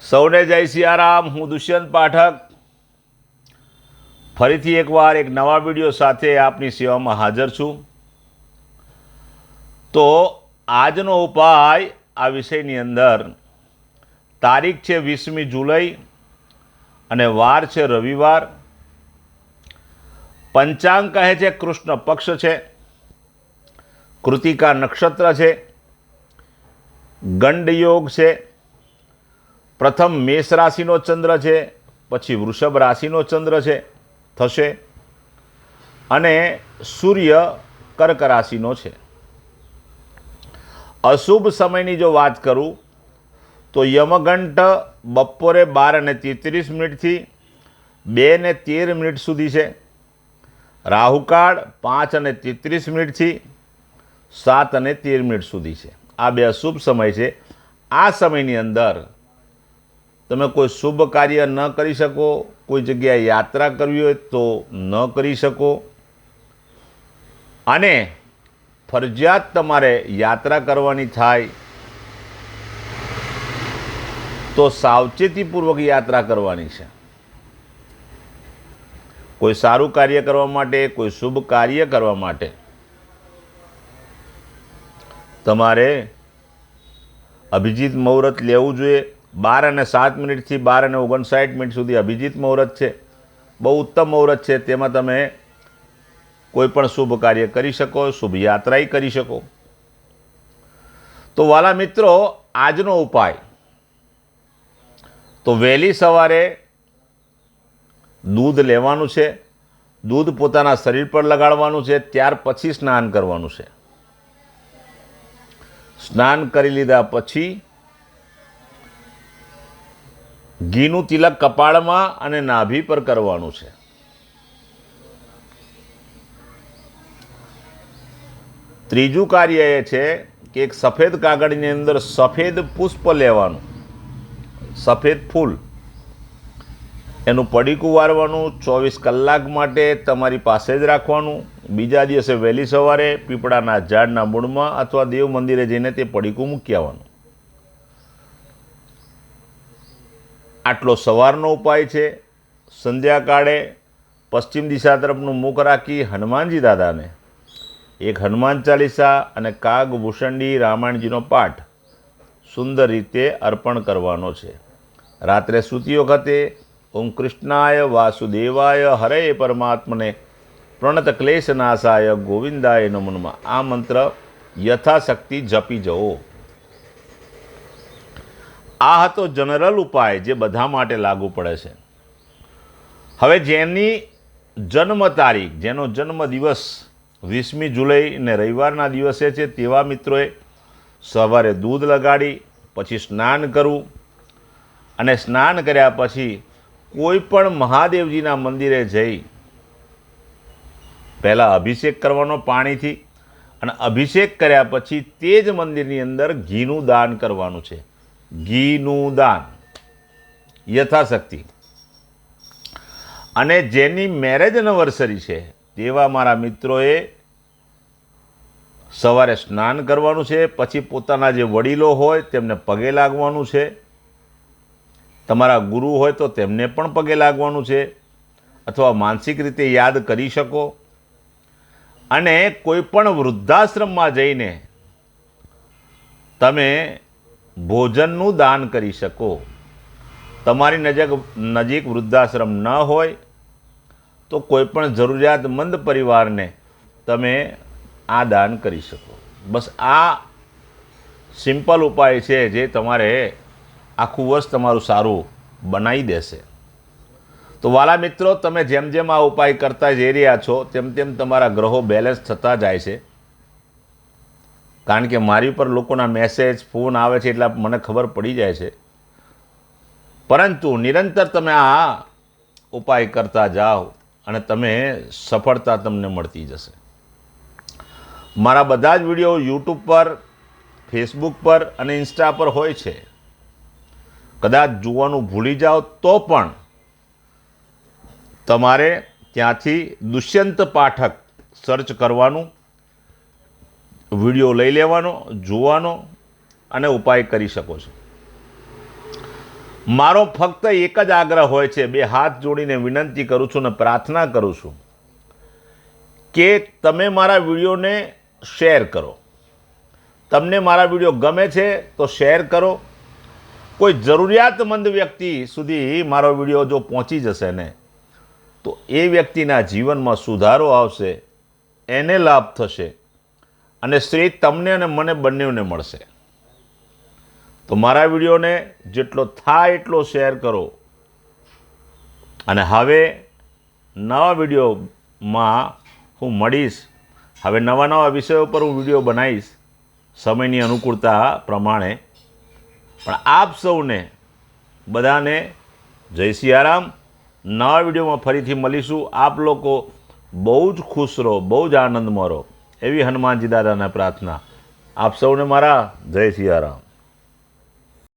સૌને જય સિયારામ, હું દુષ્યંત પાઠક. ફરીથી એકવાર એક નવા વીડિયો સાથે આપની સેવામાં હાજર છું. તો આજનો ઉપાય આ વિષયની અંદર. તારીખ છે વીસમી જુલાઈ અને વાર છે રવિવાર. પંચાંગ કહે છે કૃષ્ણ પક્ષ છે. કૃતિકા નક્ષત્ર છે. ગંડયોગ છે. પ્રથમ મેષ રાશિનો ચંદ્ર છે, પછી વૃષભ રાશિનો ચંદ્ર છે, થશે. અને સૂર્ય કર્ક રાશિનો છે. અશુભ સમયની જો વાત કરું, તો યમઘંટ બપોરે બાર અને તેત્રીસ મિનિટથી બે ને તેર મિનિટ સુધી છે. રાહુકાળ પાંચ અને તેત્રીસ મિનિટથી સાત અને તેર મિનિટ સુધી છે. આ બે અશુભ સમય છે. આ સમયની અંદર તમે કોઈ શુભ કાર્ય ન કરી શકો, કોઈ જગ્યાએ યાત્રા કરવી હોય તો ન કરી શકો. અને ફરજિયાત તમારે યાત્રા કરવાની થાય તો સાવચેતીપૂર્વક યાત્રા કરવાની છે. કોઈ સારું કાર્ય કરવા માટે, કોઈ શુભ કાર્ય કરવા માટે તમારે અભિજીત મુહૂર્ત લેવું જોઈએ. બાર અને સાત મિનિટથી બાર અને ઓગણસાઠ મિનિટ સુધી અભિજીત મુહૂર્ત છે. બહુ ઉત્તમ મુહૂર્ત છે. તેમાં તમે કોઈ પણ શુભ કાર્ય કરી શકો, શુભ યાત્રાય કરી શકો. તો વાલા મિત્રો, આજનો ઉપાય. તો વહેલી સવારે દૂધ લેવાનું છે. દૂધ પોતાના શરીર પર લગાડવાનું છે. ત્યાર પછી સ્નાન કરવાનું છે. સ્નાન કરી લીધા પછી ઘીનું તિલક કપાળમાં અને નાભી પર કરવાનું છે. ત્રીજું કાર્ય એ છે કે એક સફેદ કાગળની અંદર સફેદ પુષ્પ લેવાનું. સફેદ ફૂલ. એનું પડીકું વારવાનું, ચોવીસ કલાક માટે તમારી પાસે જ રાખવાનું. બીજા દિવસે વહેલી સવારે પીપળાના ઝાડના મૂળમાં અથવા દેવ મંદિરે જઈને તે પડીકું મૂકી આવવાનું. આટલો સવારનો ઉપાય છે. સંધ્યાકાળે પશ્ચિમ દિશા તરફનું મુખ રાખી હનુમાનજી દાદાને એક હનુમાન ચાલીસા અને કાગ ભૂષંડી રામાયણજીનો પાઠ સુંદર રીતે અર્પણ કરવાનો છે. રાત્રે સૂતી વખતે ઓમ કૃષ્ણાય વાસુદેવાય હરે પરમાત્મને પ્રણત ક્લેશ નાશાય ગોવિંદાય નમનમાં આ મંત્ર યથાશક્તિ જપી જવો. આ હતો જનરલ ઉપાય જે બધા માટે લાગુ પડે છે. હવે જેની જન્મ તારીખ, જેનો જન્મ દિવસ વીસમી જુલાઈ ને રવિવારના દિવસે છે તેવા મિત્રોએ સવારે દૂધ લગાડી, પછી સ્નાન કરવું અને સ્નાન કર્યા પછી કોઈ પણ મહાદેવજીના મંદિરે જઈ પહેલાં અભિષેક કરવાનો પાણીથી અને અભિષેક કર્યા પછી તે જ મંદિરની અંદર ઘીનું દાન કરવાનું છે. ઘીનું દાન યથાશક્તિ. અને જેની મેરેજ એનિવર્સરી છે, તેવા મારા મિત્રોએ સવારે સ્નાન કરવાનું છે, પછી પોતાના જે વડીલો હોય તેમને પગે લાગવાનું છે. તમારા ગુરુ હોય તો તેમને પણ પગે લાગવાનું છે. અથવા માનસિક રીતે યાદ કરી શકો. અને કોઈ પણ વૃદ્ધાશ્રમમાં જઈને તમે ભોજનનું દાન કરી શકો. તમારી નજીક નજીક વૃદ્ધાશ્રમ ન હોય, તો કોઈપણ જરૂરિયાતમંદ પરિવારને તમે આ દાન કરી શકો. બસ આ સિમ્પલ ઉપાય છે જે તમારે આખું વર્ષ તમારું સારું બનાવી દેશે. તો વાલા મિત્રો, તમે જેમ જેમ આ ઉપાય કરતા જઈ રહ્યા છો, તેમ તેમ તમારા ગ્રહો બેલેન્સ થતા જાય છે. કારણ કે મારી ઉપર લોકોના મેસેજ ફોન આવે છે એટલે મને ખબર પડી જાય છે. પરંતુ નિરંતર તમે આ ઉપાય કરતા જાઓ અને તમે સફળતા તમને મળતી જશે. મારા બધા જ વીડિયો યુટ્યુબ પર, ફેસબુક પર અને ઇન્સ્ટા પર હોય છે. કદાચ જોવાનું ભૂલી જાઓ તો પણ તમારે ત્યાંથી દુષ્યંત પાઠક સર્ચ કરવાનું વીડિયો લઈ લેવાનો, જોવાનો અને ઉપાય કરી શકો છો. મારો ફક્ત એક જ આગ્રહ હોય છે, બે હાથ જોડીને વિનંતી કરું છું અને પ્રાર્થના કરું છું કે તમે મારા વિડીયોને શેર કરો. તમને મારા વીડિયો ગમે છે તો શેર કરો. કોઈ જરૂરિયાતમંદ વ્યક્તિ સુધી મારો વીડિયો જો પહોંચી જશે ને, તો એ વ્યક્તિના જીવનમાં સુધારો આવશે, એને લાભ થશે. અને શ્રેય તમને અને મને બંનેને મળશે. તો મારા વિડીયોને જેટલો થાય એટલો શેર કરો. અને હવે નવા વિડીયોમાં હું મળીશ. હવે નવા નવા વિષયો પર હું વીડિયો બનાવીશ સમયની અનુકૂળતા પ્રમાણે. પણ આપ સૌને બધાને જય સિયારામ નવા વિડીયોમાં ફરીથી મળીશું. આપ લોકો બહુ જ ખુશ રહો, બહુ જ આનંદમાં રહો. એવી હનુમાનજી દાદાને પ્રાર્થના. આપ સૌને મારા જય સિયારામ.